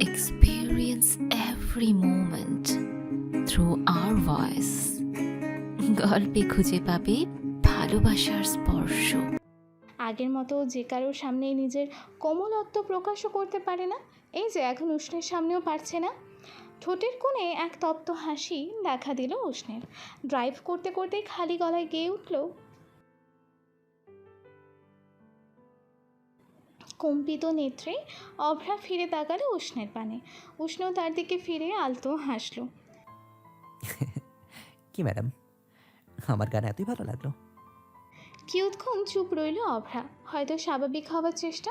experience every moment through our voice. গল্পে খুঁজে পাবে ভালোবাসার স্পর্শ। আগের মতো যে কারোর সামনে নিজের কোমলত্ব প্রকাশও করতে পারে না, এই যে এখন উষ্ণের সামনেও পারছে না। ঠোঁটের কোণে এক তপ্ত হাসি দেখা দিল উষ্ণের। ড্রাইভ করতে করতেই খালি গলায় গেয়ে উঠল কম্পিত নেত্রে অভ্রা ফিরে তাকালো উষ্ণের পানে। উষ্ণ তার দিকে ফিরে আলতো হাসলো। কি ম্যাডাম? আমার গান এতই ভালো লাগল। কিয়ৎক্ষণ চুপ রইল অভ্রা। হয়তো স্বাভাবিক হওয়ার চেষ্টা।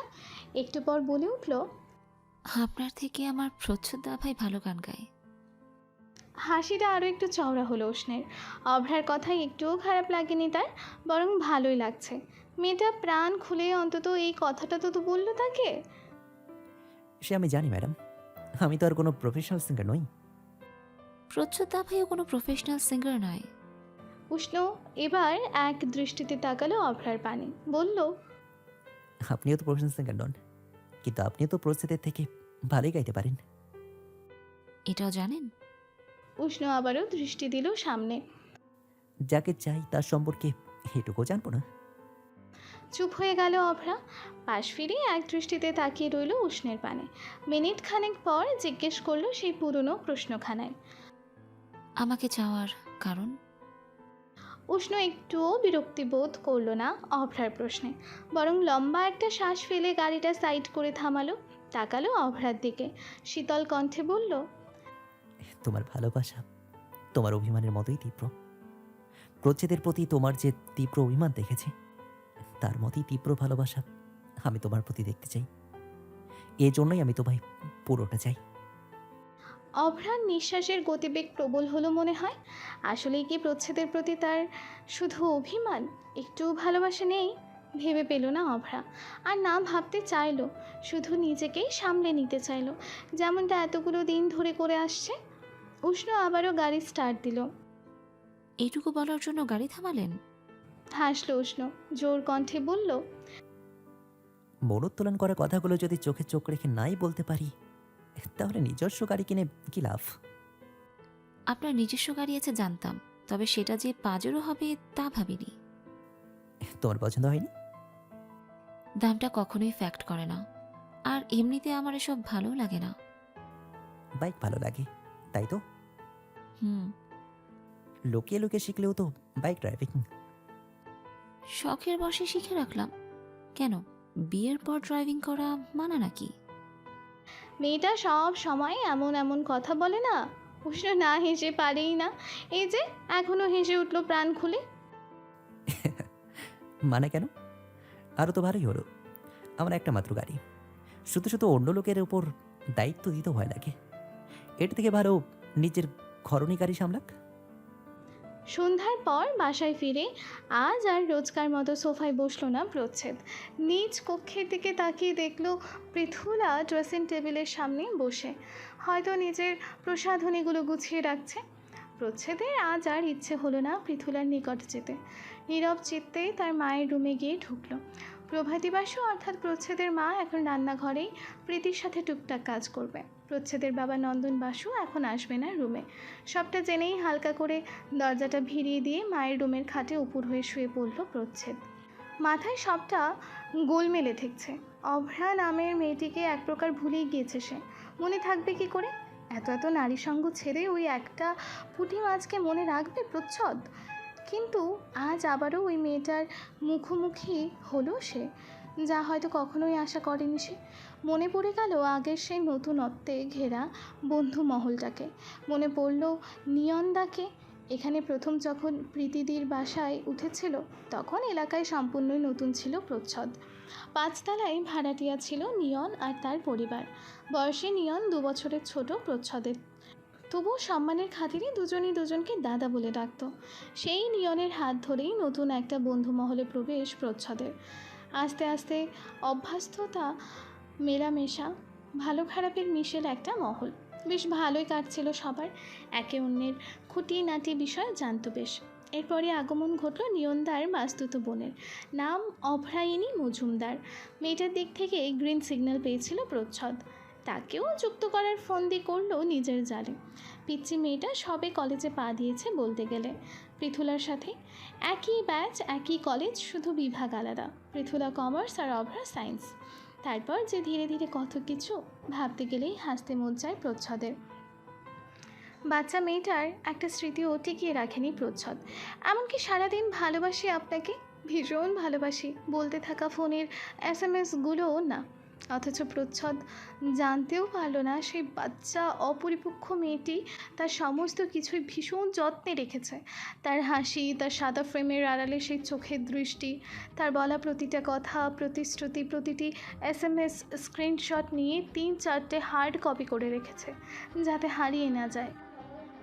একটু পর বলে উঠল আপনার থেকে আমার প্রচ্ছদা ভাই ভালো গান গায়। হাসিটা আরও একটু চওড়া হলো উষ্ণের। অভ্রার কথাই একটুও খারাপ লাগেনি তার বরং ভালোই লাগছে। মেয়েটা প্রাণ খুলে অন্তত এই কথাটা তো তো বলল তাকে? সে আমি জানি ম্যাডাম। আমি তো আর কোনো প্রফেশনাল সিঙ্গার নই। প্রচ্ছদা ভাইও কোনো প্রফেশনাল সিঙ্গার নয়। উষ্ণ এবার এক দৃষ্টিতে তাকালো অভ্রার পানে। বলল আপনিও তো প্রফেশনাল সিঙ্গার নন কিন্তু আপনিও তো প্রস্তুতের থেকে ভালোই গাইতে পারেন। এটাও জানেন? উষ্ণ আবারও দৃষ্টি দিল সামনে। যাকে চাই তার সম্পর্কে এটুকু জানব না। চুপ হয়ে গেল অভ্রা। পাশ ফিরে এক দৃষ্টিতে তাকিয়ে রইল উষ্ণের পানে। মিনিট খানেক পর জিজ্ঞেস করল সেই পুরনো প্রশ্নখানায়। আমাকে চাওয়ার কারণ? উষ্ণ একটুও বিরক্তি বোধ করল না অভ্রার প্রশ্নে। বরং লম্বা একটা শ্বাস ফেলে গাড়িটা সাইড করে থামালো তাকালো অভ্রার দিকে। শীতল কণ্ঠে বলল তোমার ভালোবাসা তোমার অভিমানের মতোই তীব্র। প্রচ্ছেদের প্রতি তোমার যে তীব্র অভিমান দেখেছি তার মতোই তীব্র ভালোবাসা আমি তোমার প্রতি দেখতে চাই। এই জন্যই আমি তোমায় পুরোটা চাই। অভ্রার নিঃশ্বাসের গতিবেগ প্রবল হলো মনে হয়। আসলেই কি প্রচ্ছেদের প্রতি তার শুধু অভিমান? একটু ভালোবাসা নেই? ভেবে পেল না অভ্রা। আর না ভাবতে চাইলো শুধু নিজেকেই সামলে নিতে চাইলো। যেমনটা এতগুলো দিন ধরে করে আসছে উষ্ণ আবারও গাড়ি স্টার্ট দিল। এইটুকু বলার জন্য গাড়ি থামালেন? হাসলো উষ্ণ জোর কণ্ঠে বলল মনোত্তোলন করা কথাগুলো যদি চোখে চোখ রেখে নাই বলতে পারি তাহলে নিজস্ব গাড়ি কিনে কি লাভ? আপনার নিজস্ব গাড়ি আছে জানতাম তবে সেটা যে পাজেরও হবে তা ভাবিনি। তোমার পছন্দ হয়নি? দামটা কখনোই ফ্যাক্ট করে না আর এমনিতে আমার এসব ভালো লাগে না। বাইক ভালো লাগে তাই তো? হুম। লোকে লোকে শিখলেও তো বাইক ড্রাইভিং শখের বসে শিখে রাখলাম। কেন? বিয়ের পর ড্রাইভিং করা মানা নাকি? মেয়েটা সব সময় এমন এমন কথা বলে না উষ্ণ না হেসে পারেই না। এই যে এখনও হেসে উঠল প্রাণ খুলে। মানে কেন? আরও তো ভালোই হলো। আমার একটা মাত্র গাড়ি। শুধু শুধু অন্য লোকের ওপর দায়িত্ব দিতে ভয় লাগে। এর থেকে ভালো নিজের খরণী গাড়ি সামলাক। সন্ধ্যার পর বাসায় ফিরে আজ আর রোজকার মতো সোফায় বসল না প্রচ্ছেদ। নিজ কক্ষের দিকে তাকিয়ে দেখল পৃথুলা ড্রেসিং টেবিলের সামনে বসে। হয়তো নিজের প্রসাধনীগুলো গুছিয়ে রাখছে। প্রচ্ছেদের আজ আর ইচ্ছে হলো না পৃথুলার নিকট যেতে। নীরব চিত্তে তার মায়ের রুমে গিয়ে ঢুকলো। প্রভাতী বাসু অর্থাৎ প্রচ্ছেদের মা এখন রান্নাঘরেই প্রীতির সাথে টুকটাক কাজ করবে। প্রচ্ছেদের বাবা নন্দন বাসু এখন আসবে না রুমে। সবটা জেনেই হালকা করে দরজাটা ভিড়িয়ে দিয়ে মায়ের রুমের খাটে উপুর হয়ে শুয়ে পড়ল প্রচ্ছেদ। মাথায় সবটা গোলমেলে ঠেকছে। অভ্রা নামের মেয়েটিকে এক প্রকার ভুলেই গিয়েছে সে। মনে থাকবে কি করে? এত এত নারী সঙ্গ ছেড়ে ওই একটা পুঁটি মাছকে মনে রাখবে প্রচ্ছদ? কিন্তু আজ আবারও ওই মেয়েটার মুখোমুখি হলো সে। যা হয়তো কখনোই আশা করেনি সে। মনে পড়ে গেল আগের সেই নতুনত্বে ঘেরা বন্ধু মহলটাকে। মনে পড়ল নিয়নদাকে। এখানে প্রথম যখন প্রীতিদির বাসায় উঠেছিল, তখন এলাকায় সম্পূর্ণই নতুন ছিল প্রচ্ছদ। পাঁচতলায় ভাড়াটিয়া ছিল নিয়ন আর তার পরিবার। বয়সে নিয়ন দু বছরের ছোট প্রচ্ছদের তবুও সম্মানের খাতিরে দুজনই দুজনকে দাদা বলে ডাকত। সেই নিয়নের হাত ধরেই নতুন একটা বন্ধু মহলে প্রবেশ প্রচ্ছদের। আস্তে আস্তে অভ্যস্ততা মেলামেশা, ভালো খারাপের মিশেল একটা মহল। বেশ ভালোই কাটছিল সবার, একে অন্যের খুঁটিনাটি বিষয় জানতো বেশ। এরপরে আগমন ঘটল নিয়ন্দার মাস্তুত বোনের। নাম অভ্রায়িনী মজুমদার। মেয়েটার দিক থেকে গ্রিন সিগন্যাল পেয়েছিল প্রচ্ছদ। তাকেও যুক্ত করার ফন্দি করল নিজের জালে। পিচ্চি মেয়েটা সবে কলেজে পা দিয়েছে বলতে গেলে। পৃথুলার সাথে একই ব্যাচ, একই কলেজ, শুধু বিভাগ আলাদা। পৃথুলা কমার্স আর অভ্রা সায়েন্স। তারপর যে ধীরে ধীরে কত কিছু ভাবতে গেলেই হাসতে মন চায় প্রচ্ছদের। বাচ্চা মেয়েটার একটা স্মৃতিও টিকিয়ে রাখেনি প্রচ্ছদ। এমনকি সারাদিন ভালোবাসি আপনাকে, ভীষণ ভালোবাসি, বলতে থাকা ফোনের এস এম এসগুলোও না। অথচ প্রচ্ছদ জানতেও পারল না সেই বাচ্চা অপরিপক্ষ মেয়েটি তার সমস্ত কিছুই ভীষণ যত্নে রেখেছে। তার হাসি, তার সাদা ফ্রেমের আড়ালে সেই চোখের দৃষ্টি, তার বলা প্রতিটা কথা, প্রতিশ্রুতি, প্রতিটি এস এম এস স্ক্রিনশট নিয়ে তিন চারটে হার্ড কপি করে রেখেছে, যাতে হারিয়ে না যায়।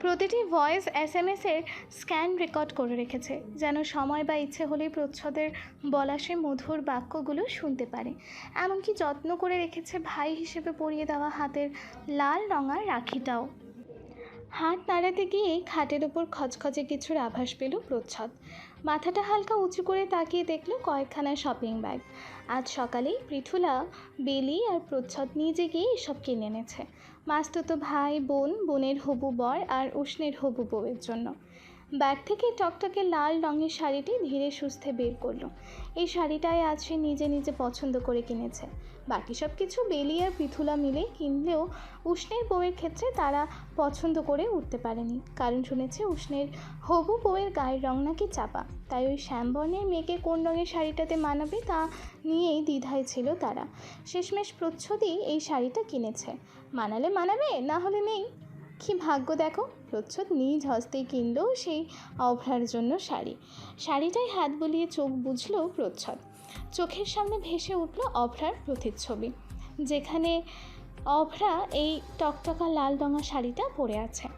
প্রতিটি ভয়েস এস এম এসের স্ক্যান রেকর্ড করে রেখেছে, যেন সময় বা ইচ্ছে হলেই প্রচ্ছদের বলা সে মধুর বাক্যগুলো শুনতে পারে। এমনকি যত্ন করে রেখেছে ভাই হিসেবে পরিয়ে দেওয়া হাতের লাল রঙার রাখিটাও। হাত নাড়াতে গিয়ে খাটের ওপর খচখচে কিছুর আভাস পেল প্রচ্ছদ। মাথাটা হালকা উঁচু করে তাকিয়ে দেখল কয়েকখানা শপিং ব্যাগ আজ সকালেই পৃথুলা, বেলি আর প্রচ্ছদ নিজে গিয়ে এসব কিনে এনেছে। মাস্তুতো ভাই বোন বোনের হবু বর আর উষ্ণের হবু বউয়ের জন্য। ব্যাগ থেকে টকটকে লাল রঙের শাড়িটি ধীরে সুস্থে বের করল। এই শাড়িটাই আজ সে নিজে নিজে পছন্দ করে কিনেছে। বাকি সব কিছু বেলি আর পৃথুলা মিলে কিনলেও উষ্ণের বউয়ের ক্ষেত্রে তারা পছন্দ করে উঠতে পারেনি। কারণ শুনেছে উষ্ণের হবু বউয়ের গায়ের রং নাকি চাপা। তাই ওই শ্যামবর্ণের মেয়েকে কোন রঙের শাড়িটাতে মানাবে তা নিয়েই দ্বিধায় ছিল তারা। শেষমেশ প্রচ্ছদই এই শাড়িটা কিনেছে। মানালে মানাবে, না হলে নেই। কি ভাগ্য দেখো। প্রচ্ছদ নিজ হস্তেই কিনলো সেই অভ্রার জন্য শাড়ি। শাড়িটাই হাত বুলিয়ে চোখ বুঝলো প্রচ্ছদ। চোখের সামনে ভেসে উঠল অভ্রার প্রতিচ্ছবি। যেখানে অভ্রা এই টকটকা লাল রঙা শাড়িটা পরে আছে।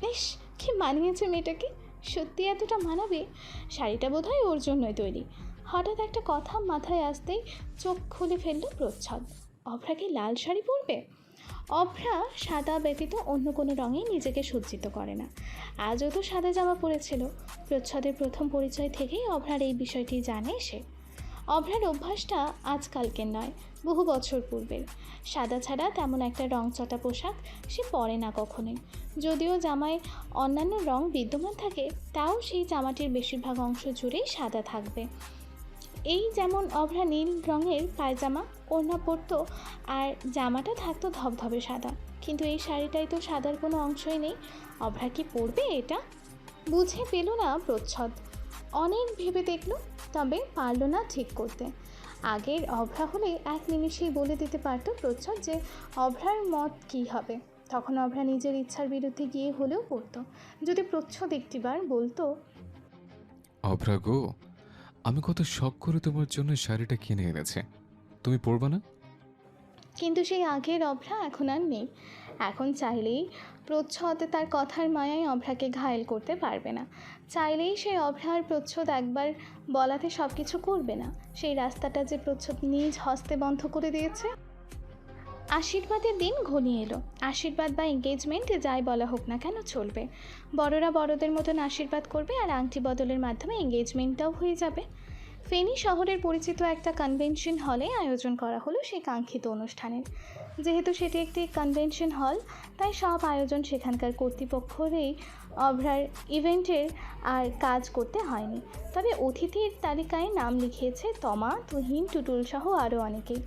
বেশ কি মানিয়েছে মেয়েটাকে? সত্যি এতটা মানাবে? শাড়িটা বোধহয় ওর জন্যই তৈরি। হঠাৎ একটা কথা মাথায় আসতেই চোখ খুলে ফেলল প্রচ্ছদ। অভ্রা কি লাল শাড়ি পরবে? অভ্রা সাদা ব্যতীত অন্য কোনো রঙে নিজেকে সজ্জিত করে না। আজও তো সাদা জামা পরেছিল। প্রচ্ছদের প্রথম পরিচয় থেকেই অভ্রার এই বিষয়টি জানে সে। অভ্রার অভ্যাসটা আজকালকের নয়, বহু বছর পূর্বের। সাদা ছাড়া তেমন একটা রংচটা পোশাক সে পরে না কখনোই। যদিও জামায় অন্যান্য রং বিদ্যমান থাকে, তাও সেই জামাটির বেশিরভাগ অংশ জুড়েই সাদা থাকবে। এই যেমন অভ্রা নীল রঙের পায়জামা ওড়না পরতো আর জামাটা থাকতো ধবধবে সাদা। কিন্তু এই শাড়িটায় তো সাদার কোনো অংশই নেই। অভ্রা কি পরবে এটা? বুঝে পেল না প্রচ্ছদ। অনেক ভেবে দেখল, তবে পারল না ঠিক করতে। আগের অভ্রা হলে এক নিমিষেই বলে দিতে পারতো প্রচ্ছদ যে অভ্রার মত কী হবে। তখন অভ্রা নিজের ইচ্ছার বিরুদ্ধে গিয়ে হলেও পড়তো। যদি প্রচ্ছদ একটিবার বলতো, অভ্রা গো, আমি কত শখ করে তোমার জন্য শাড়িটা কিনে এনেছি। তুমি পরবে না? কিন্তু সেই আগের অভ্রা এখন আর নেই। এখন চাইলেই প্রচ্ছদ তার কথার মায়ায় অভ্রাকে ঘায়েল করতে পারবে না। চাইলেই সেই অভ্রার প্রচ্ছদ একবার বলাতে সব কিছু করবে না। সেই রাস্তাটা যে প্রচ্ছদ নিজ হস্তে বন্ধ করে দিয়েছে। আশীর্বাদের দিন ঘনিয়ে এলো। আশীর্বাদ বা এঙ্গেজমেন্টে যাই বলা হোক না কেন চলবে। বড়রা বড়দের মতন আশীর্বাদ করবে আর আংটি বদলের মাধ্যমে এঙ্গেজমেন্টটাও হয়ে যাবে। ফেনী শহরের পরিচিত একটা কনভেনশন হলে আয়োজন করা হলো সেই কাঙ্ক্ষিত অনুষ্ঠানের। যেহেতু সেটি একটি কনভেনশন হল তাই সব আয়োজন সেখানকার কর্তৃপক্ষরেই অভ্রার ইভেন্টের আর কাজ করতে হয়নি। তবে অতিথির তালিকায় নাম লিখিয়েছে তমা, তুহিন, টুটুল সহ আরও অনেকেই।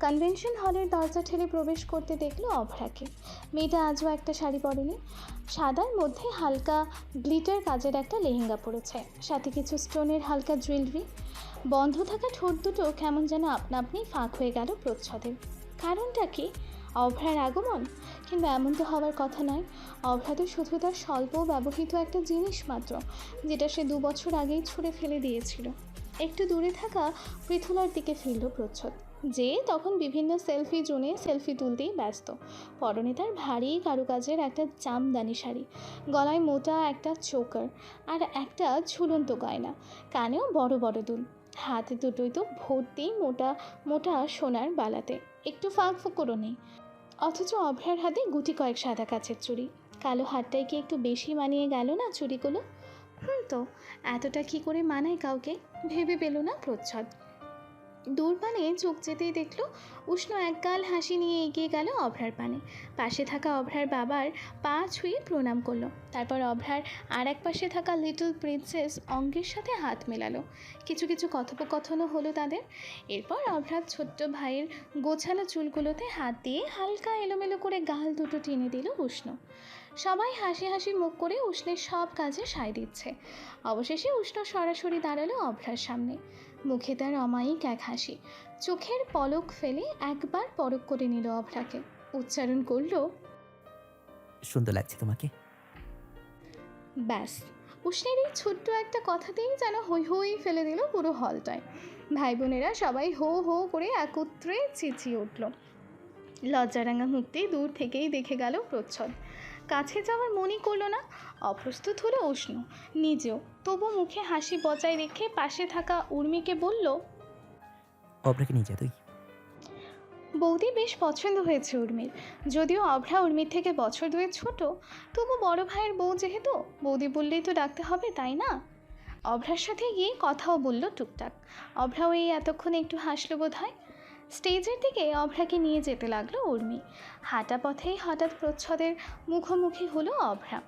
কনভেনশন হলের দরজা ঠেলে প্রবেশ করতে দেখল অভ্রাকে। মেয়েটা আজও একটা শাড়ি পরেনি। সাদার মধ্যে হালকা গ্লিটার কাজের একটা লেহেঙ্গা পরেছে। সাথে কিছু স্টোনের হালকা জুয়েলারি বন্ধ থাকা ঠোঁট দুটো কেমন যেন আপনা আপনি ফাঁক হয়ে গেল প্রচ্ছদের কারণটা কি? অভ্রার আগমন? কিন্তু এমন তো হওয়ার কথা নয়। অভ্রা তো শুধু তার স্বল্প ব্যবহৃত একটা জিনিস মাত্র, যেটা সে দু বছর আগেই ছুঁড়ে ফেলে দিয়েছিল। একটু দূরে থাকা পৃথুলার দিকে ফিরল প্রচ্ছদ। যে তখন বিভিন্ন সেলফি জোনে সেলফি তুলতেই ব্যস্ত। পরনে তার ভারী কারুকাজের একটা জামদানি শাড়ি, গলায় মোটা একটা চোকার, আর একটা ঝুলন্ত গয়না, কানেও বড় বড় দুল। হাতে দুটোই তো ভর্তি মোটা মোটা সোনার বালাতে। একটু ফাঁক করো নেই অথচ অভ্রার হাতে গুটি কয়েক সাদা কাচের চুড়ি। কালো হাতটায় কি একটু বেশি মানিয়ে গেল না চুড়িগুলো? হুম তো, এতটা কি করে মানায় কাউকে? ভেবে পেল না প্রচ্ছদ। দূর পানে চোখ যেতেই দেখল উষ্ণ একগাল হাসি নিয়ে এগিয়ে গেল অভ্রার পানে। পাশে থাকা অভ্রার বাবার পা ছুঁয়ে প্রণাম করল। তারপর অভ্রার আর এক পাশে থাকা লিটল প্রিন্সেস অঙ্গের সাথে হাত মেলালো। কিছু কিছু কথোপকথনও হলো তাদের। এরপর অভ্রার ছোট্ট ভাইয়ের গোছানো চুলগুলোতে হাত দিয়ে হালকা এলোমেলো করে গাল দুটো টেনে দিল উষ্ণ। সবাই হাসি হাসি মুখ করে উষ্ণের সব কাজে সায় দিচ্ছে। অবশেষে উষ্ণ সরাসরি দাঁড়াল অভ্রার সামনে। মুখে তার অমায়িক এক হাসি। চোখের পলক ফেলে একবার পরক করে নিল অভ্রাকে। উচ্চারণ করল সুন্দর লাগছে তোমাকে। ব্যাস। উষ্ণের এই ছোট্ট একটা কথাতেই যেন হই হই ফেলে দিল পুরো হলটায়। ভাই বোনেরা সবাই হো হো করে একত্রে চেঁচিয়ে উঠল। লজ্জারাঙা মুক্তি দূর থেকেই দেখে গেল প্রচ্ছদ। কাছে যাওয়ার মনই করল না। অপ্রস্তুত হলো উষ্ণ। নিজেও তবু মুখে হাসি বজায় রেখে পাশে থাকা উর্মিকে বলল অবরাকে নিয়ে যা তুই। বৌদি বেশ পছন্দ হয়েছে উর্মির। যদিও অভ্রা উর্মির থেকে বছর দুয়ে ছোট তবু বড় ভাইয়ের বউ যেহেতু বৌদি বললেই তো ডাকতে হবে তাই না? অভ্রার সাথে গিয়ে কথাও বলল টুকটাক। অভ্রাও এই এতক্ষণ একটু হাসলো বোধ হয় স্টেজের দিকে অভ্রাকে নিয়ে যেতে লাগল উর্মি। হাঁটা পথেই হঠাৎ প্রচ্ছদের মুখোমুখি হলো অভ্রা।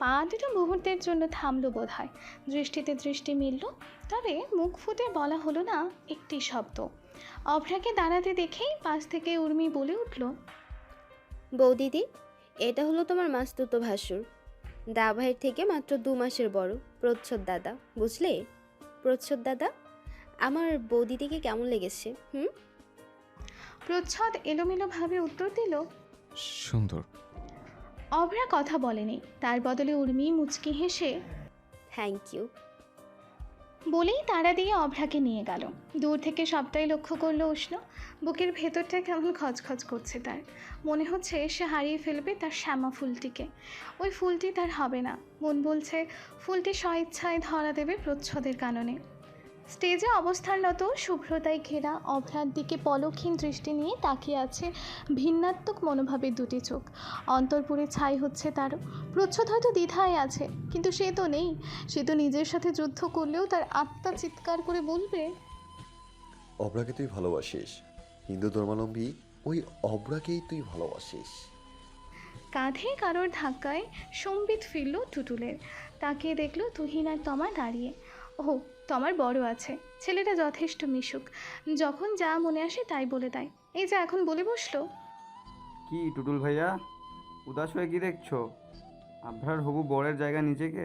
পা দুটো মুহূর্তের জন্য থামলো বোধ হয় দৃষ্টিতে দৃষ্টি মিলল, তবে মুখ ফুটে বলা হলো না একটি শব্দ। অভ্রাকে দাঁড়াতে দেখেই পাশ থেকে উর্মি বলে উঠল, বৌদিদি, এটা হলো তোমার মাস্তুতো ভাসুর। দা ভাইয়ের থেকে মাত্র দু মাসের বড়, প্রচ্ছদ দাদা, বুঝলে? প্রচ্ছদ দাদা, আমার বৌদিদিকে কেমন লেগেছে, হুম? প্রচ্ছদ এলোমেলোভাবে উত্তর দিল সুন্দর। অভ্রা কথা বলেনি। তার বদলে উর্মি মুচকি হেসে থ্যাংক ইউ বলেই তারা দিয়ে অভ্রাকে নিয়ে গেল। দূর থেকে সবটাই লক্ষ্য করল উষ্ণ। বুকের ভেতরটা কেমন খচখচ করছে তার। মনে হচ্ছে সে হারিয়ে ফেলবে তার শ্যামা ফুলটিকে। ওই ফুলটি তার হবে না। মন বলছে ফুলটি স্বইচ্ছায় ধরা দেবে প্রচ্ছদের কারণে স্টেজে অবস্থানরত শুভ্রতায় ঘেরা অভ্রার দিকে পলকহীন দৃষ্টি নিয়ে তাকিয়ে আছে ভিন্নাত্মক মনোভাবের দুটি চোখ। অন্তরপুরে ছাই হচ্ছে তারও প্রচ্ছদ হয়তো দ্বিধায় আছে কিন্তু সে তো নেই। সে তো নিজের সাথে যুদ্ধ করলেও তার আত্মা চিৎকার করে বলবে অব্রাকে তুই ভালোবাসিস হিন্দু ধর্মাবলম্বী ওই অব্রাকেই তুই ভালোবাসিস। কাঁধে কারোর ধাক্কায় সম্বিত ফিরল টুটুলের। তাকিয়ে দেখল তুহিন আর তমা দাঁড়িয়ে। ও তমার বড় আছে ছেলেটা যথেষ্ট মিশুক। যখন যা মনে আসে তাই বলে দেয়। এই যে এখন বলে বসল। কি টুটুল ভাইয়া? উদাস হয়ে কি দেখছ? আভ্রার হবু বরের জায়গা নিজেকে?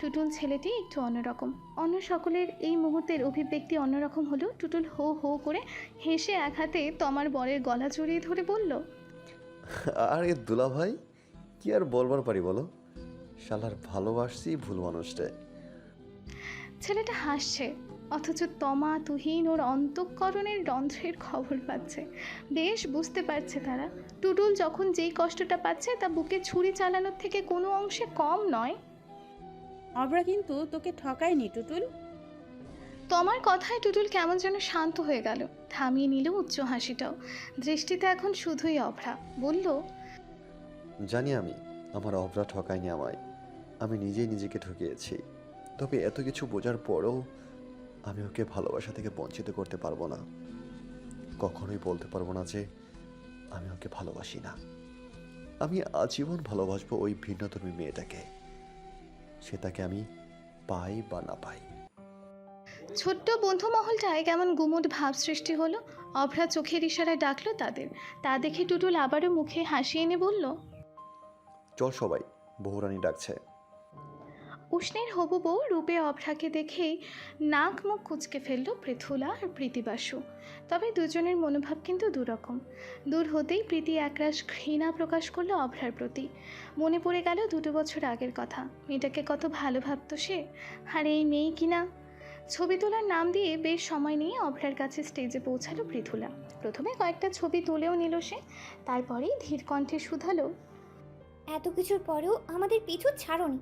টুটুল ছেলেটি একটু অন্যরকম। অন্য সকলের এই মুহূর্তের অভিব্যক্তি অন্যরকম হলেও টুটুল হো হো করে হেসে এক হাতে তোমার বরের গলা জড়িয়ে ধরে বলল আরে দুলা ভাই কি আর বলবার পারি বলো? শালার ভালোবাসছি ভুল মানুষটা ছেলেটা হাসছে অথচ তমা তুহিন ওর অন্তঃকরণের রন্ধ্রের খবর পাচ্ছে। বেশ বুঝতে পারছে তারা। টুটুল যখন যেই কষ্টটা পাচ্ছে তা বুকে ছুরি চালানোর থেকে কোনো অংশে কম নয়। অবরা কিন্তু তোকে ঠকায়নি টুটুল। তমার কথায় টুটুল কেমন যেন শান্ত হয়ে গেল। থামিয়ে নিল উচ্চ হাসিটাও। দৃষ্টিতে এখন শুধুই অভ্রা। বলল জানি আমি আমার অভরা ঠকায়নি আমায়। আমি নিজেই নিজেকে ঠকিয়েছি। তবে এত কিছু বোঝার পরেও আমি ওকে ভালোবাসা থেকে বঞ্চিত করতে পারব না। কখনোই বলতে পারব না যে আমি ওকে ভালোবাসি না। আমি আজীবন ভালোবাসবো ওই ভিন্নধর্মী মেয়েটাকে। সে তাকে আমি পাই বা না পাই। ছোট্ট বন্ধু মহলটায় কেমন গুমুট ভাব সৃষ্টি হলো? অভ্রা চোখের ইশারায় ডাকলো তাদের। তা দেখে টুটুল আবারও মুখে হাসি এনে বলল চল সবাই বহুরানী ডাকছে। উষ্ণের হবু বউ রূপে অভ্রাকে দেখেই নাক মুখ কুচকে ফেলল পৃথুলা আর প্রীতিবাসু। তবে দুজনের মনোভাব কিন্তু দুরকম। দূর হতেই প্রীতি একরাশ ঘৃণা প্রকাশ করল অভ্রার প্রতি। মনে পড়ে গেল দুটো বছর আগের কথা। মেয়েটাকে কত ভালো ভাবতো সে? আর এই মেয়ে কিনা ছবি তোলার নাম দিয়ে বেশ সময় নিয়ে অভ্রার কাছে স্টেজে পৌঁছালো পৃথুলা। প্রথমে কয়েকটা ছবি তুলেও নিল সে, তারপরেই ধীর কণ্ঠে শুধালো, এত কিছুর পরেও আমাদের পিছু ছাড়নি।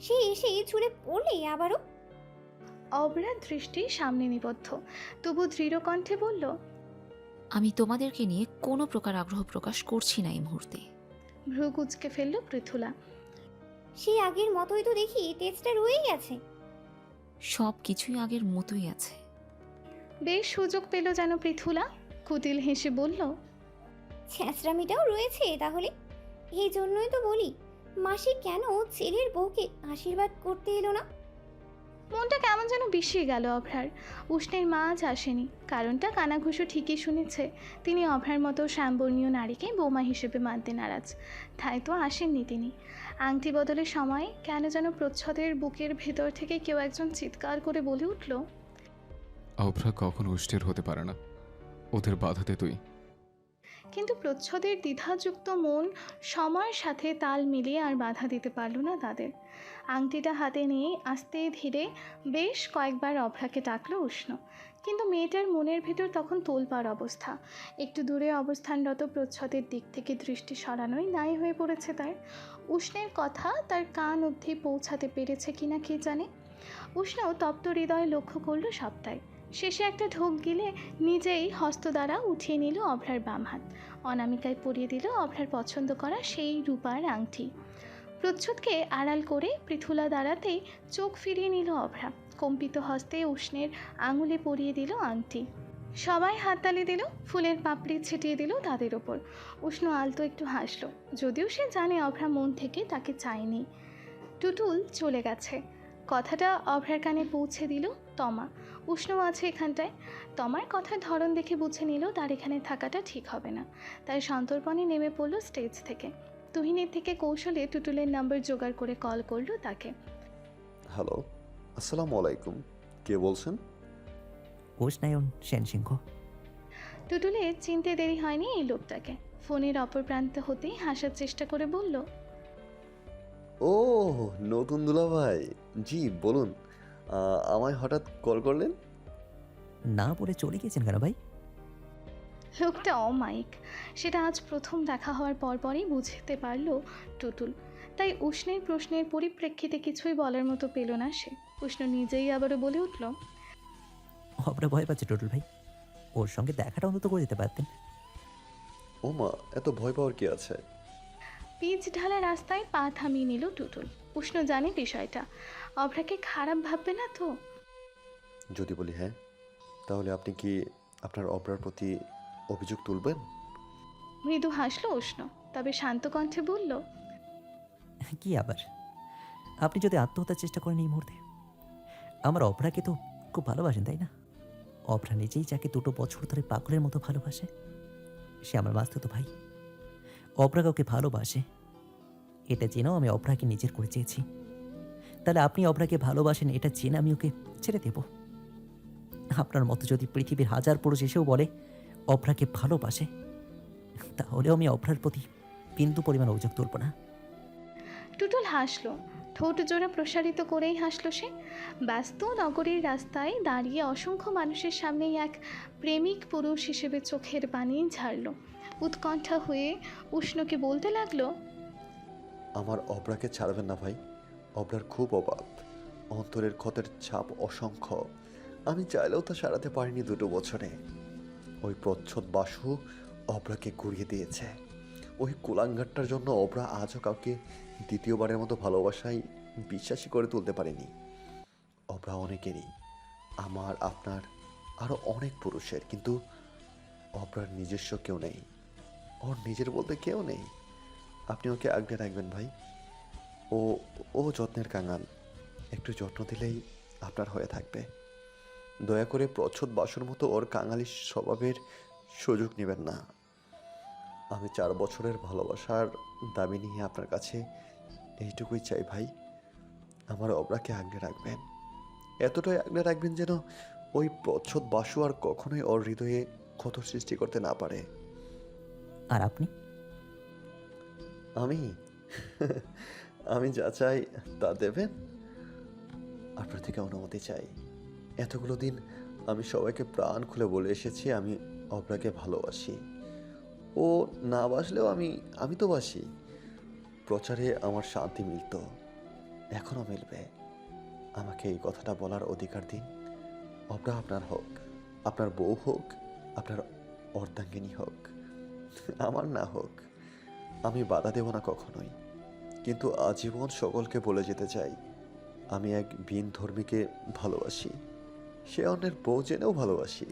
সে এসে ছুড়ে পড়লে আবারও? অভ্রার দৃষ্টি সামনে নিবদ্ধ। তবু দৃঢ় কণ্ঠে বলল আমি তোমাদেরকে নিয়ে কোনো প্রকার আগ্রহ প্রকাশ করছি না এই মুহূর্তে। ভ্রু কুচকে ফেলল পৃথুলা। সেই আগের মতোই তো দেখি টেস্টটা রয়েই গেছে সব কিছুই আগের মতোই আছে। বেশ সুযোগ পেল যেন পৃথুলা। কুটিল হেসে বলল ছ্যাঁচড়ামিটাও রয়েছে তাহলে? এই জন্যই তো বলি মাসি কেন ছেলের বউকে আশীর্বাদ করতে এলো না? মনটা কেমন যেন বিষিয়ে গেল অভ্রার। উষ্ণের মা আজ আসেনি। কারণটা কানাঘুষো ঠিকই শুনেছে। তিনি অভ্রার মতো শ্যামবর্ণীয় নারীকে বৌমা হিসেবে মানতে নারাজ। তাই তো আসেননি তিনি। আংটি বদলের সময় কেন যেন প্রচ্ছদের বুকের ভেতর থেকে কেউ একজন চিৎকার করে বলে উঠল অভ্রা কখনো উষ্টের হতে পারে না। ওদের বাধাতে তুই। কিন্তু প্রচ্ছদের দ্বিধাযুক্ত মন সময়ের সাথে তাল মিলিয়ে আর বাধা দিতে পারল না তাদের। আংটিটা হাতে নিয়ে আস্তে ধীরে বেশ কয়েকবার অভ্রাকে ডাকলো উষ্ণ। কিন্তু মেয়েটার মনের ভেতর তখন তোলপাড় অবস্থা। একটু দূরে অবস্থানরত প্রচ্ছদের দিক থেকে দৃষ্টি সরানোই নাই হয়ে পড়েছে তার। উষ্ণের কথা তার কান অবধি পৌঁছাতে পেরেছে কিনা কে জানে? উষ্ণ তপ্ত হৃদয় লক্ষ্য করল সবটাই। শেষে একটা ঢোক গিলে নিজেই হস্ত দ্বারা উঠিয়ে নিল অভ্রার বাম হাত। অনামিকায় পরিয়ে দিল অভ্রার পছন্দ করা সেই রূপার আংটি। প্রচ্ছদকে আড়াল করে পৃথুলা দাঁড়াতেই চোখ ফিরিয়ে নিল অভ্রা। কম্পিত হস্তে উষ্ণের আঙুলে পরিয়ে দিল আংটি। সবাই হাততালি দিল, ফুলের পাপড়ি ছিটিয়ে দিল তাদের ওপর। উষ্ণ আলতো একটু হাসলো। যদিও সে জানে অভ্রা মন থেকে তাকে চায়নি। টুটুল চলে গেছে। কথাটা অভ্রার কানে পৌঁছে দিল তমা। উষ্ণ আছে এখানটায়। তমার কথার ধরন দেখে বুঝে নিল তার এখানে থাকাটা ঠিক হবে না। তাই সন্তর্পণে নেমে পড়ল স্টেজ থেকে। তুহিনের থেকে কৌশলে টুটুলের নাম্বার জোগাড় করে কল করল তাকে। হ্যালো আসসালামু আলাইকুম। কে বলছেন? উষ্ণায়ন সেন সিংহ টুটুলের চিনতে দেরি হয়নি এই লোকটাকে। ফোনের অপর প্রান্ত হতেই হাসার চেষ্টা করে বলল ও নতুন দুলা ভাই। জি বলুন। আহ, আমায় হঠাৎ কল করলেন? না বলে চলে গিয়েছেন কেন ভাই? লোকটা অমায়িক। সেটা আজ প্রথম দেখা হওয়ার পরপরই বুঝতে পারল টুটুল। তাই উষ্ণের প্রশ্নের পরিপ্রেক্ষিতে কিছুই বলার মতো পেল না সে। উষ্ণ নিজেই আবারও বলে উঠল অপরা ভয় পাচ্ছে টোটল ভাই। ওর সঙ্গে দেখাটা অন্তত করে দিতে পারতেন। ও মা এত ভয় পাওয়ার কি আছে? পিচ ঢালা রাস্তায় পা থামিয়ে নিল টুটুল। উষ্ণ জানে বিষয়টা। অভ্রাকে খারাপ ভাববে না তো? যদি বলি হ্যাঁ তাহলে আপনি কি আপনার অপরার প্রতি অভিযোগ তুলবেন? মৃদু হাসলো উষ্ণ তবে শান্ত কণ্ঠে বলল কি আবার? আপনি যদি আত্মহত্যার চেষ্টা করেন এই মুহূর্তে আমার অপরাকে তো খুব ভালোবাসেন তাই না? অপরা নিজেই যাকে দুটো বছর ধরে পাগলের মতো ভালোবাসে সে আমার তো ভাই। অপরা কাউকে ভালোবাসে এটা জেনেও আমি অপরাকে নিজের করে চেয়েছি। তাহলে আপনি অপরাকে ভালোবাসেন এটা জেনে আমি ওকে ছেড়ে দেব। আপনার মতো যদি পৃথিবীর হাজার পুরুষ এসেও বলে অপরাকে ভালোবাসে তাহলেও আমি অপরার প্রতি বিন্দু পরিমাণ অভিযোগ তুলব না। টুটুল হাসলো। ঠোঁট জোড়া প্রসারিত করেই হাসলো সে। ব্যস্ত নগরীর রাস্তায় দাঁড়িয়ে অসংখ্য মানুষের সামনেই এক প্রেমিক পুরুষ হিসেবে চোখের পানি ঝাড়ল। উৎকণ্ঠা হয়ে উষ্ণকে বলতে লাগল আমার অবরাকে ছাড়বেন না ভাই। অবরার খুব অভাব অন্তরের ক্ষতের ছাপ অসংখ্য। আমি চাইলেও তা সারাতে পারিনি দুটো বছরে। ওই প্রচ্ছদ বাসু অবরাকে ঘুরিয়ে দিয়েছে। ওই কুলাঙ্গারটার জন্য অবরা আজও কাউকে দ্বিতীয়বারের মতো ভালোবাসায় বিশ্বাসী করে তুলতে পারেনি। অবরা অনেকেরই, আমার, আপনার আরও অনেক পুরুষের, কিন্তু অবরার নিজস্ব কেউ নেই। ওর নিজের বলতে কেউ নেই। আপনি ওকে আগলে রাখবেন ভাই। ও ও যত্নের কাঙাল। একটু যত্ন দিলেই আপনার হয়ে থাকবে। দয়া করে প্রচ্ছদ বাসুর মতো ওর কাঙালি স্বভাবের সুযোগ নেবেন না। আমি চার বছরের ভালোবাসার দাবি নিয়ে আপনার কাছে এইটুকুই চাই ভাই। আমার অবরাকে আগলে রাখবেন। এতটাই আগলে রাখবেন যেন ওই প্রচ্ছদ বাসু আর কখনোই ওর হৃদয়ে ক্ষত সৃষ্টি করতে না পারে। আর আপনি? আমি? আমি যা চাই তা দেবেন? আপনার থেকে অনুমতি চাই। এতগুলো দিন আমি সবাইকে প্রাণ খুলে বলে এসেছি, আমি অপরাকে ভালোবাসি। ও না বাসলেও আমি আমি তো বাসি। প্রচারে আমার শান্তি মিলত। এখনও মিলবে। আমাকে এই কথাটা বলার অধিকার দিন। অপরা আপনার হোক, আপনার বউ হোক, আপনার অর্ধাঙ্গিনী হোক, আমার না হোক, আমি বাধা দেব না কখনোই। কিন্তু আজীবন সকলকে বলে যেতে চাই, আমি এক ভিন ধর্মীকে ভালোবাসি। সে অন্যের বউ জেনেও ভালোবাসি।